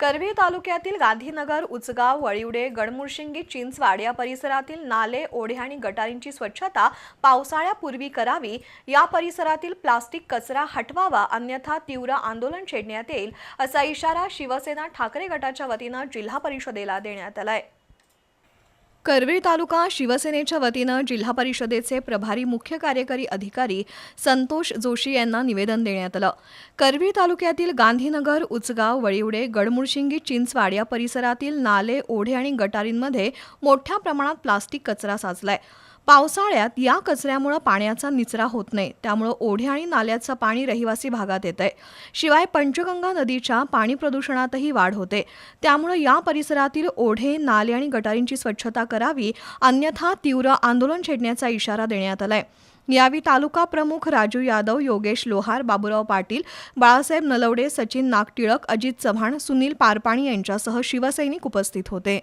करवी तालुक्यातील गांधीनगर उचगाव वळिवडे गडमुरशिंगी चिंचवाड या परिसरातील नाले ओढे आणि गटारींची स्वच्छता पावसाळ्यापूर्वी करावी. या परिसरातील प्लास्टिक कचरा हटवावा अन्यथा तीव्र आंदोलन छेडण्यात येईल असा इशारा शिवसेना ठाकरे गटाच्या वतीनं जिल्हा परिषदेला देण्यात आलाय. करवीर तालुका शिवसेनेच्या वतीनं जिल्हा परिषदेचे प्रभारी मुख्य कार्यकारी अधिकारी संतोष जोशी यांना निवेदन देण्यात आलं. करवीर तालुक्यातील गांधीनगर उचगाव वळिवडे गडमुळशिंगी चिंचवाड या परिसरातील नाले ओढे आणि गटारींमध्ये मोठ्या प्रमाणात प्लास्टिक कचरा साचलाय. पावसाळ्यात या कचऱ्यामुळं पाण्याचा निचरा होत नाही. त्यामुळं ओढे आणि नाल्याचं पाणी रहिवासी भागात येत आहे शिवाय पंचगंगा नदीच्या पाणी प्रदूषणातही वाढ होते. त्यामुळं या परिसरातील ओढे नाले आणि गटारींची स्वच्छता करावी अन्यथा तीव्र आंदोलन छेडण्याचा इशारा देण्यात आलाय. यावेळी तालुका प्रमुख राजू यादव योगेश लोहार बाबुराव पाटील बाळासाहेब नलवडे सचिन नागटिळक अजित चव्हाण सुनील पारपाणी यांच्यासह शिवसैनिक उपस्थित होते.